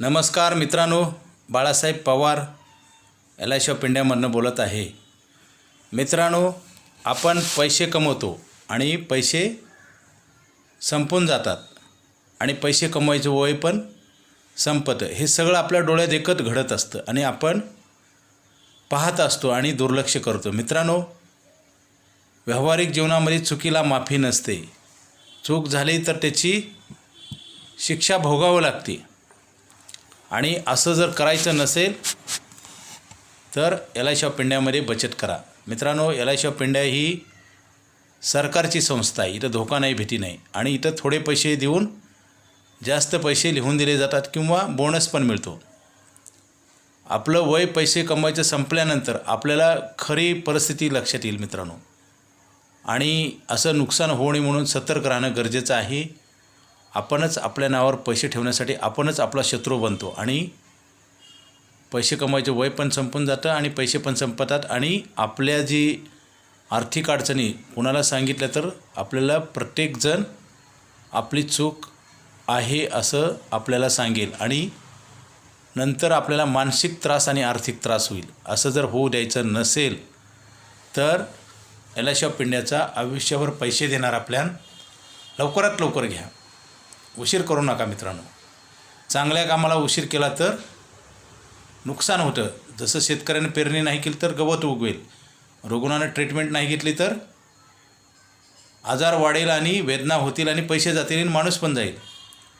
नमस्कार मित्रांनो Balasaheb Pawar L I of इंडियामधनं बोलत आहे. मित्रांनो आपण पैसे कमवतो आणि पैसे संपून जातात आणि पैसे कमवायचं वय पण संपतं. हे सगळं आपल्या डोळ्यात एकत घडत असतं आणि आपण पाहत असतो आणि दुर्लक्ष करतो. मित्रांनो व्यावहारिक जीवनामध्ये चुकीला माफी नसते. चूक झाली तर त्याची शिक्षा भोगावं लागते. आणि असं जर करायचं नसेल तर एल आय सी ऑफ इंडियामध्ये बचत करा. मित्रांनो L I C of India ही सरकारची संस्था आहे. इथं धोका नाही भीती नाही. आणि इथं थोडे पैसे देऊन जास्त पैसे लिहून दिले जातात किंवा बोनस पण मिळतो. आपलं वय पैसे कमवायचं संपल्यानंतर आपल्याला खरी परिस्थिती लक्षात येईल मित्रांनो. आणि असं नुकसान होऊ नये म्हणून सतर्क राहणं गरजेचं आहे. आपणच आपल्या नावावर पैसे ठेवण्यासाठी आपणच आपला शत्रू बनतो आणि पैसे कमवायचे वय पण संपून जातं आणि पैसे पण संपतात आणि आपल्या जी आर्थिक अडचणी कुणाला सांगितल्या तर आपल्याला प्रत्येकजण आपली चूक आहे असं आपल्याला सांगेल आणि नंतर आपल्याला मानसिक त्रास आणि आर्थिक त्रास होईल. असं जर होऊ द्यायचं नसेल तर एल आय सी आयुष्यभर पैसे देणारा प्लॅन लवकरात लवकर घ्या. उशीर करू नका मित्रांनो. चांगल्या कामाला उशीर केला तर नुकसान होतं. जसं शेतकऱ्यानं पेरणी नाही केली तर गवत उगवेल. रुग्णानं ट्रीटमेंट नाही घेतली तर आजार वाढेल आणि वेदना होतील आणि पैसे जातील आणि माणूस पण जाईल.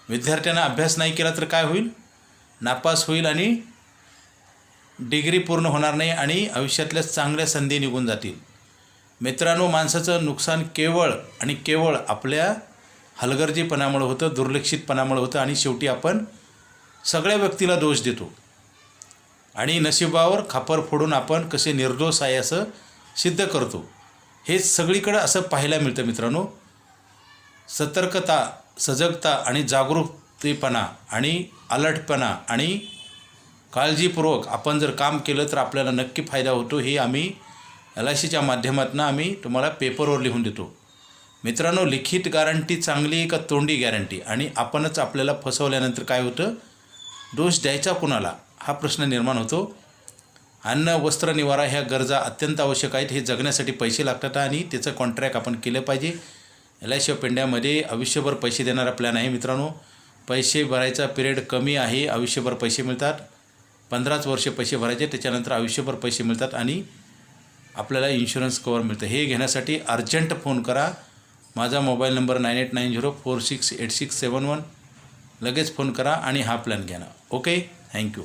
विद्यार्थ्यांना अभ्यास नाही केला तर काय होईल? नापास होईल आणि डिग्री पूर्ण होणार नाही आणि आयुष्यातल्या चांगल्या संधी निघून जातील. मित्रांनो माणसाचं नुकसान केवळ आणि केवळ आपल्या हलगर्जीपणामुळं होतं दुर्लक्षितपणामुळं होतं आणि शेवटी आपण सगळ्या व्यक्तीला दोष देतो. आणि नशिबावर खापर फोडून आपण कसे निर्दोष आहे असं सिद्ध करतो. हे सगळीकडं असं पाहायला मिळतं मित्रांनो. सतर्कता सजगता आणि जागरूकतेपणा आणि अलर्टपणा आणि काळजीपूर्वक आपण जर काम केलं तर आपल्याला नक्की फायदा होतो हे आम्ही एल आय सीच्या माध्यमातून आम्ही तुम्हाला पेपरवर लिहून देतो. मित्रांनो लिखित गॅरंटी चांगली का तोंडी गॅरंटी आणि आपणच आपल्याला फसवल्यानंतर काय होतं? दोष द्यायचा कुणाला? हा प्रश्न निर्माण होतो. अन्न वस्त्र निवारा ह्या गरजा अत्यंत आवश्यक आहेत. हे जगण्यासाठी पैसे लागतात आणि त्याचं कॉन्ट्रॅक्ट आपण केलं पाहिजे. एल आय सी ऑफ इंडियामध्ये आयुष्यभर पैसे देणारा प्लॅन आहे मित्रांनो. पैसे भरायचा पिरियड कमी आहे आयुष्यभर पैसे मिळतात. पंधराच वर्ष पैसे भरायचे त्याच्यानंतर आयुष्यभर पैसे मिळतात आणि आपल्याला इन्शुरन्स कवर मिळतं. हे घेण्यासाठी अर्जंट फोन करा. माझा mobile number nine eight nine zero four six eight six seven one. लगेच फोन करा आणि हा प्लॅन घ्या ना. Okay thank you